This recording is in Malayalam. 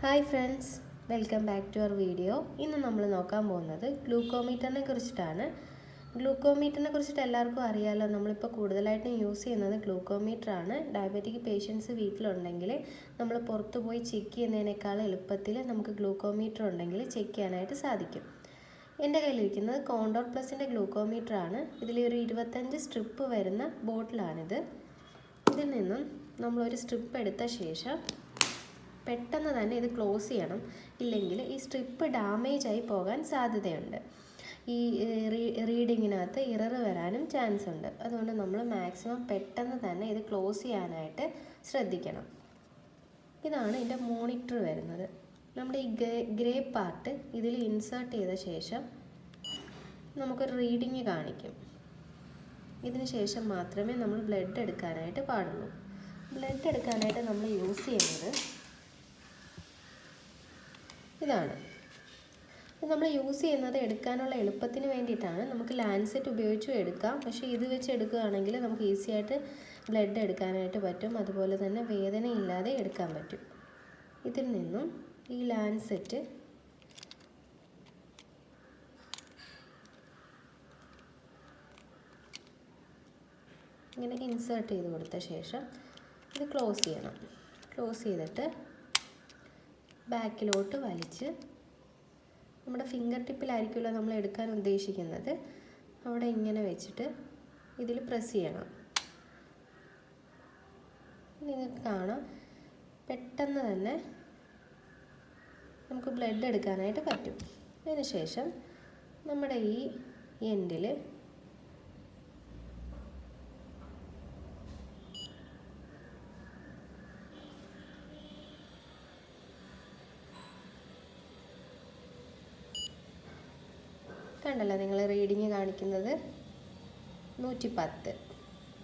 Hi friends welcome back to our video. ഇന്ന് നമ്മൾ നോക്കാൻ പോകുന്നത് ഗ്ലൂക്കോമീറ്ററിനെ കുറിച്ചിട്ടാണ്. ഗ്ലൂക്കോമീറ്ററിനെ കുറിച്ചിട്ട് എല്ലാവർക്കും അറിയാമല്ലോ നമ്മളിപ്പോൾ കൂടുതലായിട്ടും യൂസ് ചെയ്യുന്നത് ഗ്ലൂക്കോമീറ്റർ ആണ് ഡയബറ്റിക് പേഷ്യൻസ് വീട്ടിലുണ്ടെങ്കിൽ നമ്മൾ പുറത്ത് പോയി ചെക്ക് ചെയ്യുന്നതിനേക്കാൾ എളുപ്പത്തിൽ നമുക്ക് ഗ്ലൂക്കോമീറ്റർ ഉണ്ടെങ്കിൽ ചെക്ക് ചെയ്യാനായിട്ട് സാധിക്കും. എന്റെ കയ്യിലിരിക്കുന്നത് കോണ്ടോർ പ്ലസിന്റെ ഗ്ലൂക്കോമീറ്റർ ആണ് ഇതിൽ ഒരു ഇരുപത്തഞ്ച് സ്ട്രിപ്പ് വരുന്ന ബോട്ടിലാണിത്. ഇതിൽ നിന്നും നമ്മളൊരു സ്ട്രിപ്പ് എടുത്ത ശേഷം പെട്ടെന്ന് തന്നെ ഇത് ക്ലോസ് ചെയ്യണം. ഇല്ലെങ്കിൽ ഈ സ്ട്രിപ്പ് ഡാമേജ് ആയി പോകാൻ സാധ്യതയുണ്ട്. ഈ റീഡിങ്ങിനകത്ത് ഇറർ വരാനും ചാൻസ് ഉണ്ട്. അതുകൊണ്ട് നമ്മൾ മാക്സിമം പെട്ടെന്ന് തന്നെ ഇത് ക്ലോസ് ചെയ്യാനായിട്ട് ശ്രദ്ധിക്കണം. ഇതാണ് ഇതിന്റെ മോണിറ്റർ വരുന്നത്. നമ്മുടെ ഈ ഗ്രേ പാർട്ട് ഇതിൽ ഇൻസേർട്ട് ചെയ്ത ശേഷം നമുക്കൊരു റീഡിങ് കാണിക്കും. ഇതിന് ശേഷം മാത്രമേ നമ്മൾ ബ്ലഡ് എടുക്കാനായിട്ട് പാടുള്ളൂ. ബ്ലഡ് എടുക്കാനായിട്ട് നമ്മൾ യൂസ് ചെയ്യുന്നത് ഇതാണ്. ഇത് നമ്മൾ യൂസ് ചെയ്യുന്നത് എടുക്കാനുള്ള എളുപ്പത്തിന് വേണ്ടിയിട്ടാണ്. നമുക്ക് ലാൻസെറ്റ് ഉപയോഗിച്ചും എടുക്കാം. പക്ഷേ ഇത് വെച്ച് എടുക്കുകയാണെങ്കിൽ നമുക്ക് ഈസി ആയിട്ട് ബ്ലഡ് എടുക്കാനായിട്ട് പറ്റും. അതുപോലെ തന്നെ വേദനയില്ലാതെ എടുക്കാൻ പറ്റും. ഇതിൽ നിന്നും ഈ ലാൻസെറ്റ് ഇങ്ങനെ ഇൻസേർട്ട് ചെയ്ത് കൊടുത്ത ശേഷം ഇത് ക്ലോസ് ചെയ്യണം. ക്ലോസ് ചെയ്തിട്ട് ബാക്കിലോട്ട് വലിച്ച് നമ്മുടെ ഫിംഗർ ടിപ്പിലായിരിക്കുമല്ലോ നമ്മൾ എടുക്കാൻ ഉദ്ദേശിക്കുന്നത്. അവിടെ ഇങ്ങനെ വെച്ചിട്ട് ഇതിൽ പ്രസ് ചെയ്യണം. നിങ്ങൾക്ക് കാണാം. പെട്ടെന്ന് തന്നെ നമുക്ക് ബ്ലഡ് എടുക്കാനായിട്ട് പറ്റും. അതിനുശേഷം നമ്മുടെ ഈ എൻഡിൽ കണ്ടല്ലോ നിങ്ങൾ റീഡിങ് കാണിക്കുന്നത്. നൂറ്റി പത്ത്